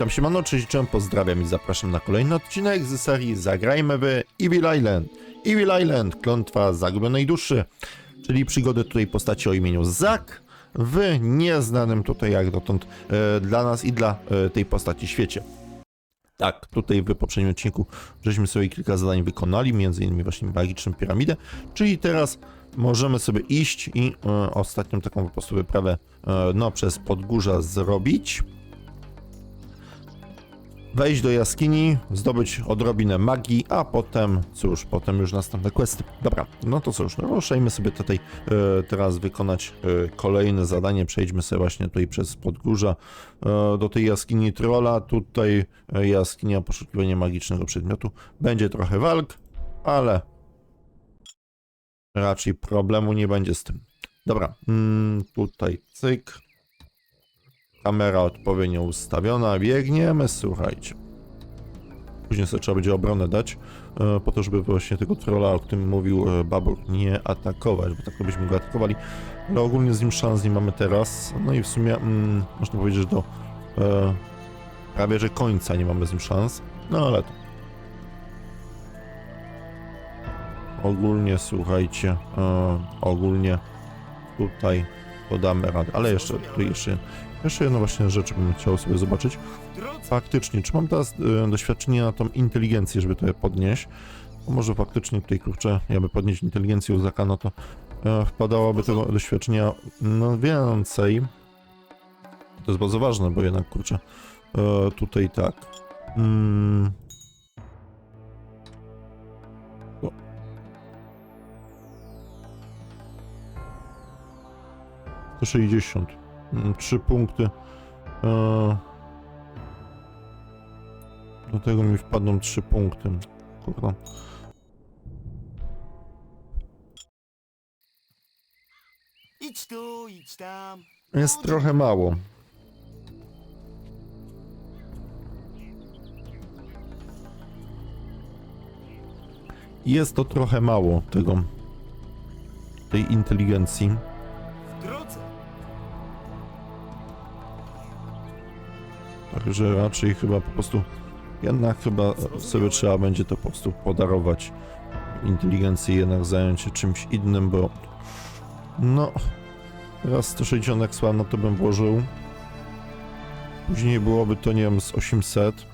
witam siemano, cześć, cześć, pozdrawiam i zapraszam na kolejny odcinek z serii Zagrajmy w Evil Island. Evil Island, klątwa zagubionej duszy, czyli przygody tutaj postaci o imieniu Zak w nieznanym tutaj jak dotąd e, dla nas i dla e, tej postaci świecie. Tak, tutaj w poprzednim odcinku żeśmy sobie kilka zadań wykonali, między innymi właśnie magiczną piramidę, czyli teraz możemy sobie iść i e, ostatnią taką po prostu wyprawę e, no, przez podgórza zrobić. Wejść do jaskini, zdobyć odrobinę magii, a potem, cóż, potem już następne questy. Dobra, no to cóż, no ruszajmy sobie tutaj e, teraz wykonać e, kolejne zadanie. Przejdźmy sobie właśnie tutaj przez podgórza e, do tej jaskini trolla. Tutaj e, jaskinia poszukiwania magicznego przedmiotu. Będzie trochę walk, ale raczej problemu nie będzie z tym. Dobra, mm, tutaj cyk. Kamera odpowiednio ustawiona, biegniemy, słuchajcie. Później sobie trzeba będzie obronę dać, e, po to, żeby właśnie tego trolla, o którym mówił e, Babur, nie atakować, bo tak byśmy go atakowali. Ale ogólnie z nim szans nie mamy teraz. No i w sumie mm, można powiedzieć, że do e, prawie że końca nie mamy z nim szans. No ale to. Ogólnie słuchajcie, e, ogólnie tutaj podamy radę. Ale jeszcze, tu jeszcze, jeszcze jedną właśnie rzecz bym chciał sobie zobaczyć. Faktycznie, czy mam teraz e, doświadczenie na tą inteligencję, żeby to je podnieść? Bo może faktycznie tutaj, kurczę, jakby podnieść inteligencję u Zaka, no to e, wpadałoby tego doświadczenia no więcej. To jest bardzo ważne, bo jednak, kurczę, e, tutaj tak. Mm. To 60. Mm, Trzy punkty. E, do tego mi wpadną trzy punkty. Kurwa. Idź tu, idź tam. Jest trochę mało. Jest to trochę mało tego. Tej inteligencji. Także raczej chyba po prostu. Jednak chyba sobie trzeba będzie to po prostu podarować. Inteligencję jednak zająć się czymś innym, bo. No. Raz 160 eksła, no to bym włożył. Później byłoby to, nie wiem, z 800.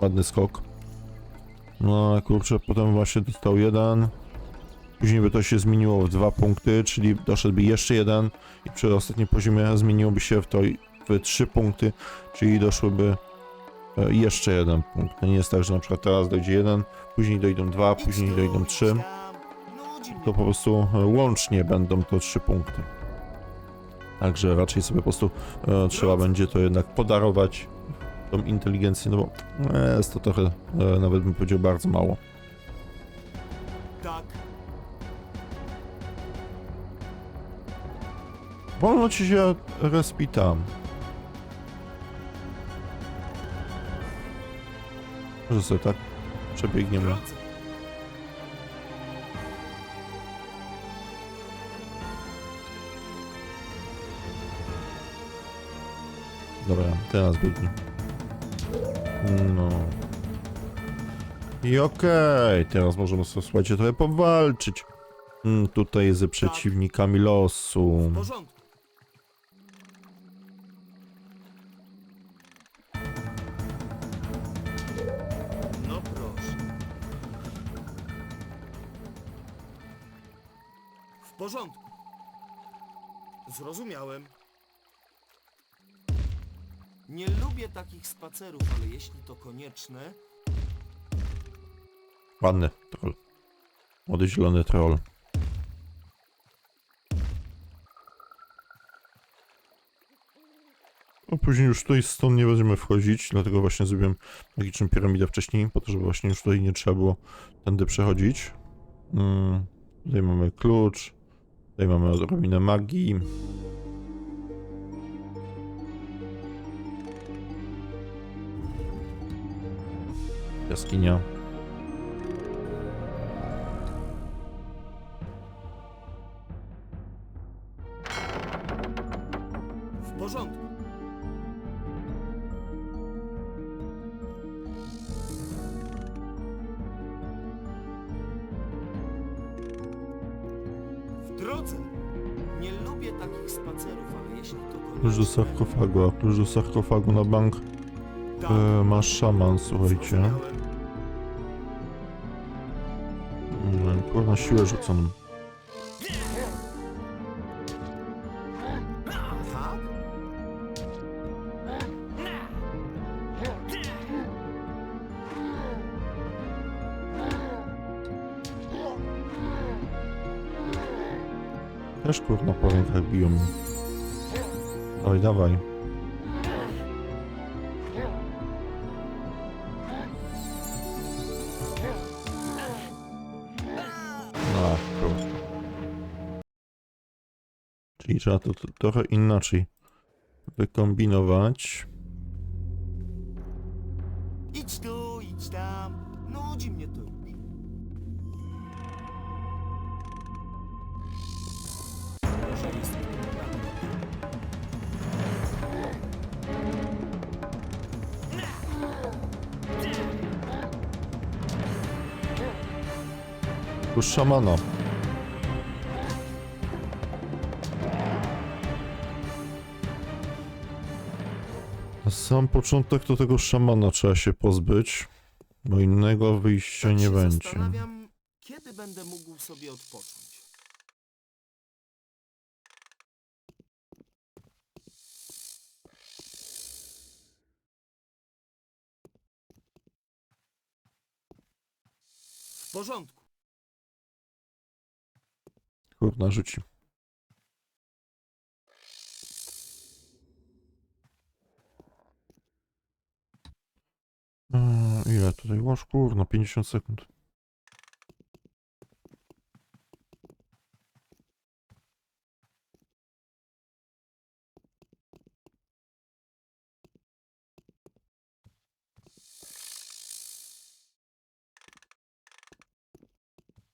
Ładny skok. No, kurczę, potem właśnie dostał jeden. Później by to się zmieniło w dwa punkty, czyli doszedłby jeszcze jeden i przy ostatnim poziomie zmieniłoby się w to trzy punkty, czyli doszłoby e, jeszcze jeden punkt. To nie jest tak, że na przykład teraz dojdzie jeden, później dojdą dwa, później dojdą trzy. To po prostu e, łącznie będą to trzy punkty. Także raczej sobie po prostu e, trzeba będzie to jednak podarować tą inteligencję, no bo e, jest to trochę, e, nawet bym powiedział, bardzo mało. Tak. Wolno ci się respi Może sobie tak przebiegniemy. Dobra, teraz biegnij. No. I okej, teraz możemy sobie, słuchajcie, trochę powalczyć. Mm, tutaj ze przeciwnikami losu. W porządku. W porządku. Zrozumiałem. Nie lubię takich spacerów, ale jeśli to konieczne, Ładny troll. Młody zielony troll. No później już tutaj stąd nie będziemy wchodzić, dlatego właśnie zrobiłem magiczną piramidę wcześniej, po to, żeby właśnie już tutaj nie trzeba było tędy przechodzić. Mm, tutaj mamy klucz, tutaj mamy odrobinę magii. Jaskinia. Drodzy, nie lubię takich spacerów, ale jeśli to. Klucz do sarkofagu, a klucz do sarkofagu na bank tak, e, ma szaman, słuchajcie. Kurwa, na siłę rzucam. Też kurwa po rękach biją. Dawaj, dawaj. No, kurwa. Czyli trzeba to, to trochę inaczej wykombinować. Idź tu, Tu szamana. Na sam początek to tego szamana trzeba się pozbyć, bo innego wyjścia Tak nie się będzie. Zastanawiam, kiedy będę mógł sobie odpocząć. W porządku. Kurna, rzuci. Eee, ile tutaj? Łoż kurna, 50 sekund.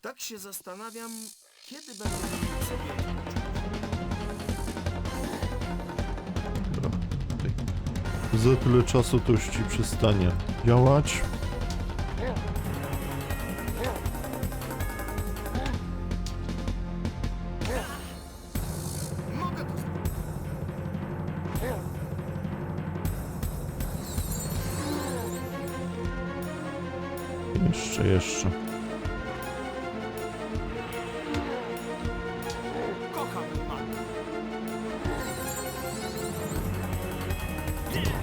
Tak się zastanawiam, kiedy będę mógł sobie. Za tyle czasu to już ci przestanie działać. Jeszcze, jeszcze.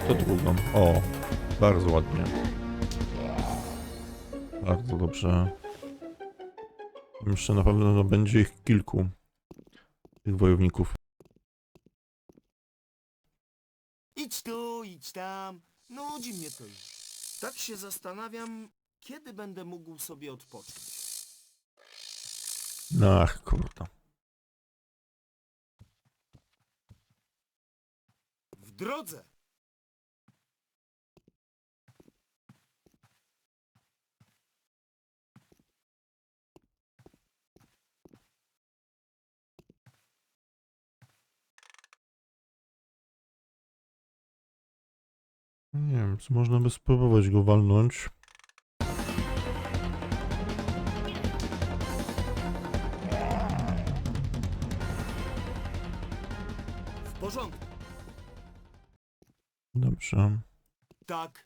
To drugą. O, bardzo ładnie. Bardzo dobrze. Jeszcze na pewno no, będzie ich kilku. Tych wojowników. Idź tu, idź tam. Nudzi mnie to już. Tak się zastanawiam, kiedy będę mógł sobie odpocząć. Ach, kurda. W drodze! Nie wiem, czy można by spróbować go walnąć. W porządku. Dobrze. Tak.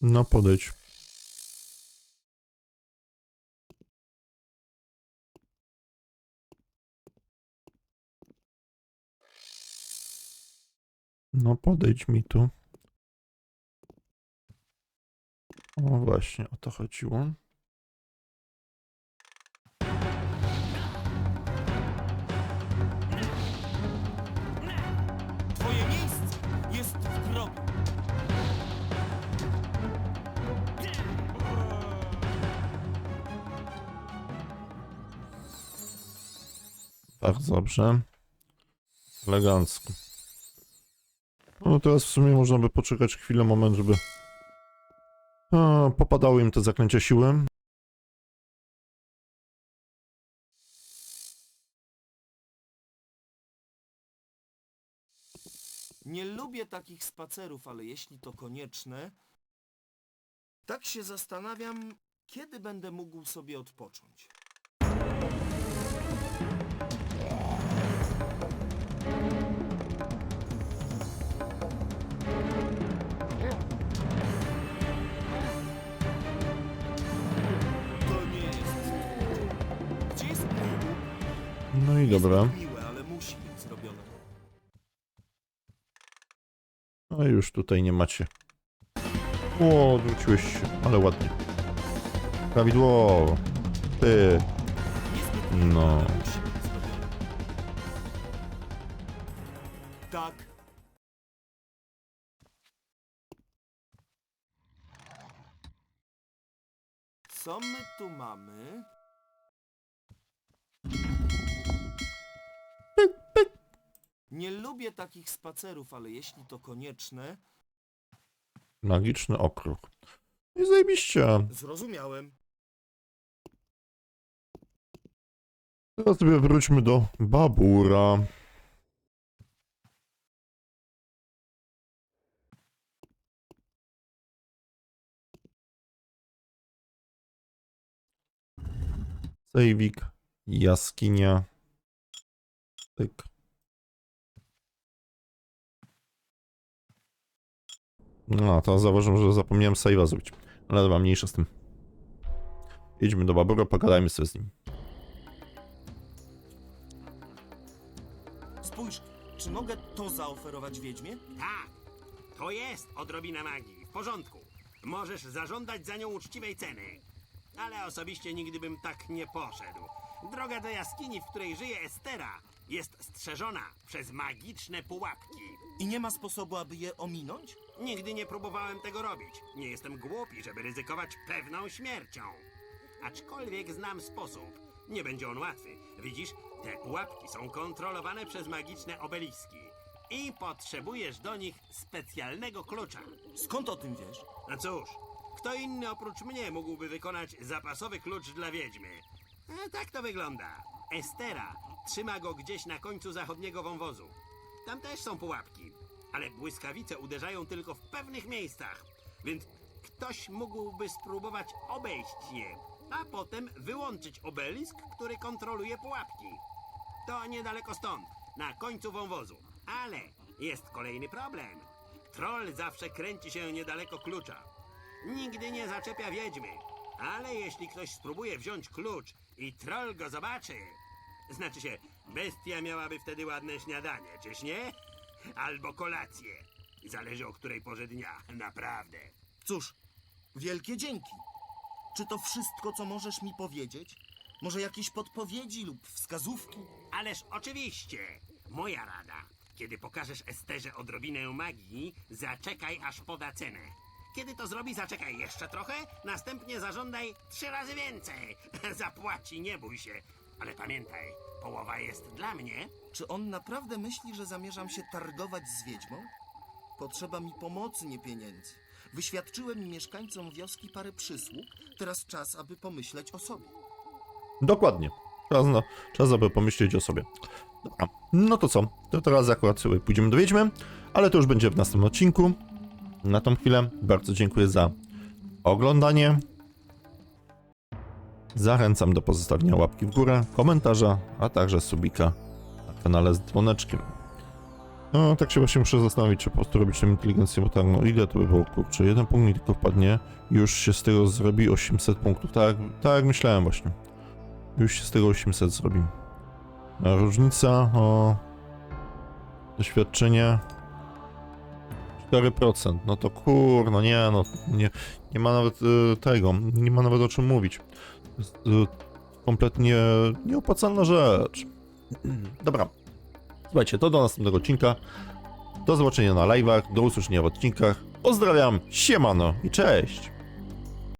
No podejdź. No podejdź mi tu. O właśnie, o to chodziło. Bardzo dobrze. Elegancko. No teraz w sumie można by poczekać chwilę, moment, żeby a, popadały im te zaklęcia siły. Nie lubię takich spacerów, ale jeśli to konieczne, tak się zastanawiam, kiedy będę mógł sobie odpocząć. No i dobra. No i już tutaj nie macie. O, odwróciłeś się, ale ładnie. Prawidłowo. Ty. No. Tak. Co my tu mamy? Nie lubię takich spacerów, ale jeśli to konieczne, Magiczny okrug. No I zajebiście. zrozumiałem. Teraz sobie wróćmy do Babura. Sejwik, jaskinia. Tyk. No, to zauważyłem, że zapomniałem save'a zrobić. Ale dobra, mniejsza z tym. Idźmy do Babura, pogadajmy sobie z nim. Spójrz, czy mogę to zaoferować Wiedźmie? Tak, to jest odrobina magii. W porządku. Możesz zażądać za nią uczciwej ceny. Ale osobiście nigdy bym tak nie poszedł. Droga do jaskini, w której żyje Estera, jest strzeżona przez magiczne pułapki. I nie ma sposobu, aby je ominąć? Nigdy nie próbowałem tego robić. Nie jestem głupi, żeby ryzykować pewną śmiercią. Aczkolwiek znam sposób. Nie będzie on łatwy. Widzisz, te pułapki są kontrolowane przez magiczne obeliski. I potrzebujesz do nich specjalnego klucza. Skąd o tym wiesz? No cóż, kto inny oprócz mnie mógłby wykonać zapasowy klucz dla wiedźmy? E, tak to wygląda. Estera trzyma go gdzieś na końcu zachodniego wąwozu. Tam też są pułapki, ale błyskawice uderzają tylko w pewnych miejscach, więc ktoś mógłby spróbować obejść je, a potem wyłączyć obelisk, który kontroluje pułapki. To niedaleko stąd, na końcu wąwozu. Ale jest kolejny problem. Troll zawsze kręci się niedaleko klucza. Nigdy nie zaczepia wiedźmy. Ale jeśli ktoś spróbuje wziąć klucz i troll go zobaczy, znaczy się, bestia miałaby wtedy ładne śniadanie, czyż nie? Albo kolację. Zależy o której porze dnia, naprawdę. Cóż, wielkie dzięki. Czy to wszystko, co możesz mi powiedzieć? Może jakieś podpowiedzi lub wskazówki? Ależ oczywiście, moja rada. Kiedy pokażesz Esterze odrobinę magii, zaczekaj aż poda cenę. Kiedy to zrobi, zaczekaj jeszcze trochę, następnie zażądaj trzy razy więcej. Zapłaci, nie bój się. Ale pamiętaj, połowa jest dla mnie. Czy on naprawdę myśli, że zamierzam się targować z wiedźmą? Potrzeba mi pomocy, nie pieniędzy. Wyświadczyłem mieszkańcom wioski parę przysług. Teraz czas, aby pomyśleć o sobie. Dokładnie. Czas, na, czas aby pomyśleć o sobie. Dobra, no to co? To teraz akurat sobie pójdziemy do Wiedźmy, ale to już będzie w następnym odcinku. Na tą chwilę bardzo dziękuję za oglądanie. Zachęcam do pozostawienia łapki w górę, komentarza, a także subika na kanale z dzwoneczkiem. No, tak się właśnie muszę zastanowić, czy po prostu robić tę inteligencję, bo tak, no ile to by było, kurczę, jeden punkt mi tylko wpadnie, już się z tego zrobi 800 punktów, tak, tak myślałem właśnie. Już się z tego 800 zrobi. A różnica o doświadczenie 4%. No to kur, no nie, no nie, nie ma nawet y, tego, nie ma nawet o czym mówić. Kompletnie nieopłacalna rzecz. Dobra. Słuchajcie, to do następnego odcinka. Do zobaczenia na live'ach, do usłyszenia w odcinkach. Pozdrawiam, siemano i cześć!